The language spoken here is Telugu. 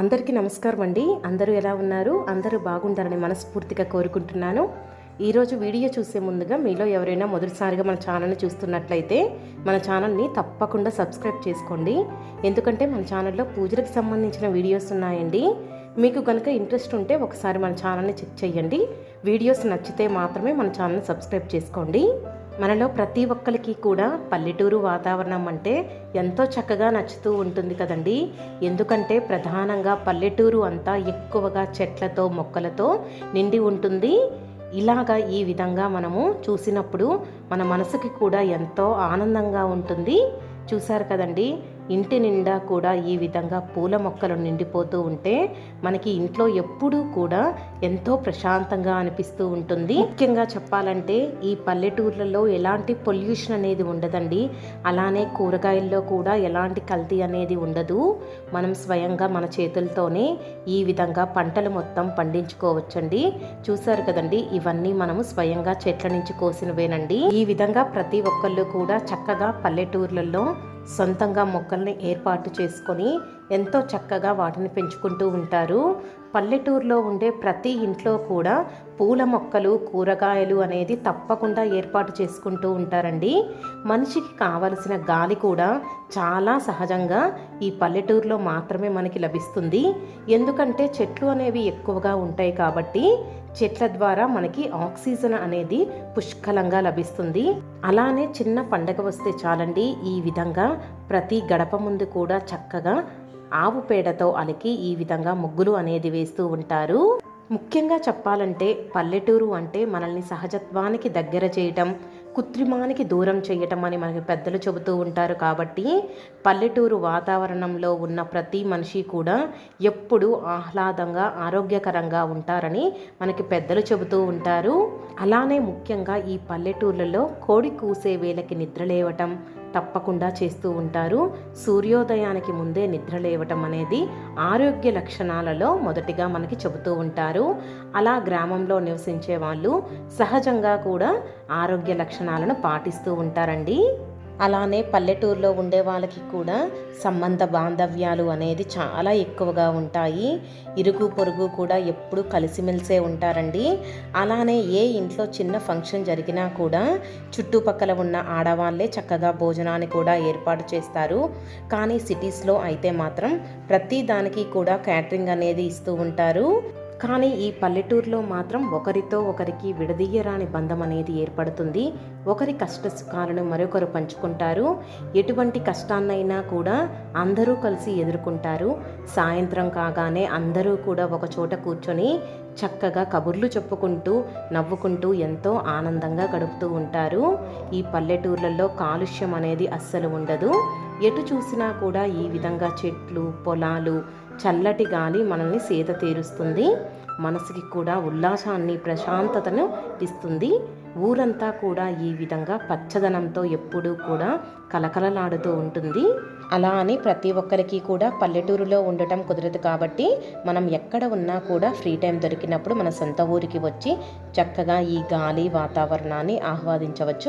అందరికీ నమస్కారం అండి. అందరూ ఎలా ఉన్నారు? అందరూ బాగుంటారని మనస్ఫూర్తిగా కోరుకుంటున్నాను. ఈరోజు వీడియో చూసే ముందుగా మీలో ఎవరైనా మొదటిసారిగా మన ఛానల్ని చూస్తున్నట్లయితే మన ఛానల్ని తప్పకుండా సబ్స్క్రైబ్ చేసుకోండి. ఎందుకంటే మన ఛానల్లో పూజలకు సంబంధించిన వీడియోస్ ఉన్నాయండి. మీకు కనుక ఇంట్రెస్ట్ ఉంటే ఒకసారి మన ఛానల్ని చెక్ చేయండి. వీడియోస్ నచ్చితే మాత్రమే మన ఛానల్ని సబ్స్క్రైబ్ చేసుకోండి. మనలో ప్రతి ఒక్కరికి కూడా పల్లెటూరు వాతావరణం అంటే ఎంతో చక్కగా నచ్చుతూ ఉంటుంది కదండి. ఎందుకంటే ప్రధానంగా పల్లెటూరు అంతా ఎక్కువగా చెట్లతో మొక్కలతో నిండి ఉంటుంది. ఇలాగా ఈ విధంగా మనము చూసినప్పుడు మన మనసుకి కూడా ఎంతో ఆనందంగా ఉంటుంది. చూశారు కదండి. ఇంటి నిండా కూడా ఈ విధంగా పూల మొక్కలు నిండిపోతూ ఉంటే మనకి ఇంట్లో ఎప్పుడూ కూడా ఎంతో ప్రశాంతంగా అనిపిస్తూ ఉంటుంది. ముఖ్యంగా చెప్పాలంటే ఈ పల్లెటూర్లలో ఎలాంటి పొల్యూషన్ అనేది ఉండదండి. అలానే కూరగాయల్లో కూడా ఎలాంటి కల్తీ అనేది ఉండదు. మనం స్వయంగా మన చేతులతోనే ఈ విధంగా పంటలు మొత్తం పండించుకోవచ్చండి. చూసారు కదండి ఇవన్నీ మనము స్వయంగా చెట్ల నుంచి కోసినవేనండి. ఈ విధంగా ప్రతి ఒక్కళ్ళు కూడా చక్కగా పల్లెటూర్లలో సొంతంగా మొక్కల్ని ఏర్పాటు చేసుకొని ఎంతో చక్కగా వాటిని పెంచుకుంటూ ఉంటారు. పల్లెటూరులో ఉండే ప్రతి ఇంట్లో కూడా పూల మొక్కలు కూరగాయలు అనేది తప్పకుండా ఏర్పాటు చేసుకుంటూ ఉంటారండి. మనిషికి కావలసిన గాలి కూడా చాలా సహజంగా ఈ పల్లెటూరులో మాత్రమే మనకి లభిస్తుంది. ఎందుకంటే చెట్లు అనేవి ఎక్కువగా ఉంటాయి కాబట్టి చెట్ల ద్వారా మనకి ఆక్సిజన్ అనేది పుష్కలంగా లభిస్తుంది. అలానే చిన్న పండగ వస్తే చాలండి ఈ విధంగా ప్రతి గడప ముందు కూడా చక్కగా ఆవు పేడతో అలికి ఈ విధంగా ముగ్గులు అనేది వేస్తూ ఉంటారు. ముఖ్యంగా చెప్పాలంటే పల్లెటూరు అంటే మనల్ని సహజత్వానికి దగ్గర చేయటం కృత్రిమానికి దూరం చేయటం అని మనకి పెద్దలు చెబుతూ ఉంటారు కాబట్టి పల్లెటూరు వాతావరణంలో ఉన్న ప్రతి మనిషి కూడా ఎప్పుడు ఆహ్లాదంగా ఆరోగ్యకరంగా ఉంటారని మనకి పెద్దలు చెబుతూ ఉంటారు. అలానే ముఖ్యంగా ఈ పల్లెటూర్లలో కోడి కూసే వేళకి నిద్రలేవటం తప్పకుండా చేస్తూ ఉంటారు. సూర్యోదయానికి ముందే నిద్ర లేవటం అనేది ఆరోగ్య లక్షణాలలో మొదటిగా మనకి చెబుతూ ఉంటారు. అలా గ్రామంలో నివసించే వాళ్ళు సహజంగా కూడా ఆరోగ్య లక్షణాలను పాటిస్తూ ఉంటారండి. అలానే పల్లెటూరులో ఉండే వాళ్ళకి కూడా సంబంధ బాంధవ్యాలు అనేది చాలా ఎక్కువగా ఉంటాయి. ఇరుగు పొరుగు కూడా ఎప్పుడూ కలిసిమెలిసే ఉంటారండి. అలానే ఏ ఇంట్లో చిన్న ఫంక్షన్ జరిగినా కూడా చుట్టుపక్కల ఉన్న ఆడవాళ్ళే చక్కగా భోజనాన్ని కూడా ఏర్పాటు చేస్తారు. కానీ సిటీస్లో అయితే మాత్రం ప్రతి దానికి కూడా క్యాటరింగ్ అనేది ఇస్తూ ఉంటారు. కానీ ఈ పల్లెటూరులో మాత్రం ఒకరితో ఒకరికి విడదీయరాని బంధం అనేది ఏర్పడుతుంది. ఒకరి కష్ట సుఖాలను మరొకరు పంచుకుంటారు. ఎటువంటి కష్టాన్నైనా కూడా అందరూ కలిసి ఎదుర్కొంటారు. సాయంత్రం కాగానే అందరూ కూడా ఒక చోట కూర్చొని చక్కగా కబుర్లు చెప్పుకుంటూ నవ్వుకుంటూ ఎంతో ఆనందంగా గడుపుతూ ఉంటారు. ఈ పల్లెటూర్లలో కాలుష్యం అనేది అస్సలు ఉండదు. ఎటు చూసినా కూడా ఈ విధంగా చెట్లు పొలాలు చల్లటి గాలి మనల్ని సేద తీరుస్తుంది. మనసుకి కూడా ఉల్లాసాన్ని ప్రశాంతతను ఇస్తుంది. ఊరంతా కూడా ఈ విధంగా పచ్చదనంతో ఎప్పుడూ కూడా కలకలలాడుతూ ఉంటుంది. అలా అని ప్రతి ఒక్కరికి కూడా పల్లెటూరులో ఉండటం కుదరదు కాబట్టి మనం ఎక్కడ ఉన్నా కూడా ఫ్రీ టైం దొరికినప్పుడు మన సొంత ఊరికి వచ్చి చక్కగా ఈ గాలి వాతావరణాన్ని ఆహ్వాదించవచ్చు.